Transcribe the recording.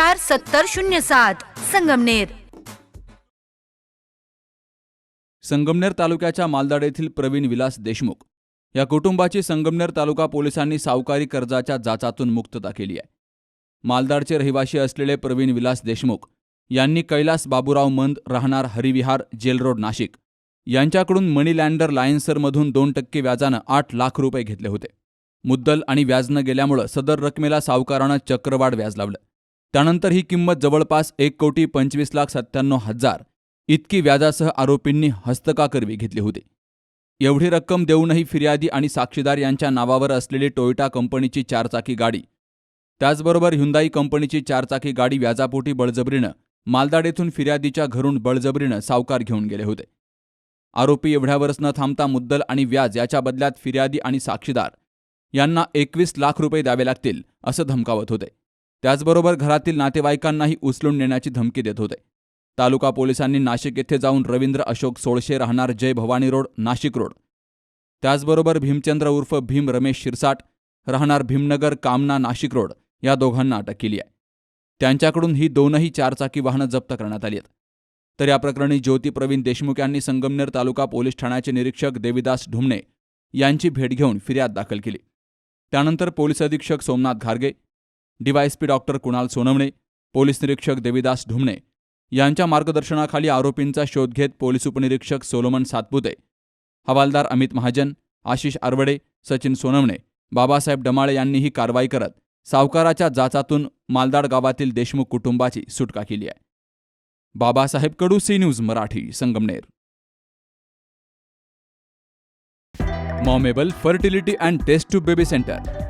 चार सत्तर शून्य सात संगमनेर. संगमनेर तालुक्याच्या मालदाड येथील प्रवीण विलास देशमुख या कुटुंबाची संगमनेर तालुका पोलिसांनी सावकारी कर्जाच्या जाचातून मुक्तता केली आहे. मालदाडचे रहिवासी असलेले प्रवीण विलास देशमुख यांनी कैलास बाबूराव मंद राहणार हरिविहार जेल रोड नाशिक यांच्याकडून मनी लँडर लायन्सरमधून दोन टक्के व्याजानं आठ लाख रुपये घेतले होते. मुद्दल आणि व्याजनं गेल्यामुळं सदर रकमेला सावकारानं चक्रवाढ व्याज लावलं. त्यानंतर ही किंमत जवळपास एक कोटी पंचवीस लाख सत्त्याण्णव हजार इतकी व्याजासह आरोपींनी हस्तकाकरवी घेतली होती. एवढी रक्कम देऊनही फिर्यादी आणि साक्षीदार यांच्या नावावर असलेली टोयोटा कंपनीची चारचाकी गाडी त्याचबरोबर हुंदाई कंपनीची चारचाकी गाडी व्याजापोटी बळजबरीनं मालदाड येथून फिर्यादीच्या घरून बळजबरीनं सावकार घेऊन गेले होते. आरोपी एवढ्यावरच न थांबता मुद्दल आणि व्याज याच्या बदल्यात फिर्यादी आणि साक्षीदार यांना एकवीस लाख रुपये द्यावे लागतील असं धमकावत होते. त्याचबरोबर घरातील नातेवाईकांनाही उचलून नेण्याची धमकी देत होते. तालुका पोलिसांनी नाशिक येथे जाऊन रवींद्र अशोक सोळशे राहणार जय भवानी रोड नाशिक रोड. त्याचबरोबर भीमचंद्र उर्फ भीम रमेश शिरसाट राहणार भीमनगर कामना नाशिक रोड या दोघांना अटक केली आहे. त्यांच्याकडून ही दोनही चारचाकी वाहनं जप्त करण्यात आली आहेत. तर या प्रकरणी ज्योती प्रवीण देशमुख यांनी संगमनेर तालुका पोलीस ठाण्याचे निरीक्षक देविदास ढुमणे यांची भेट घेऊन फिर्याद दाखल केली. त्यानंतर पोलीस अधीक्षक Somnath घारगे DYSP doctor Kunal Sonawane police निरीक्षक देविदास ढुमणे यांच्या मार्गदर्शनाखाली आरोपींचा शोध घेत पोलीस उपनिरीक्षक सोलोमन सातपुते हवालदार अमित महाजन आशिष आरवडे सचिन सोनवणे बाबासाहेब डमाळे यांनी ही कारवाई करत सावकाराच्या जाचातून मालदाड गावातील देशमुख कुटुंबाची सुटका केली आहे. Babasaheb Kadu C news Marathi Sangamner. Momable fertility and test to baby centre.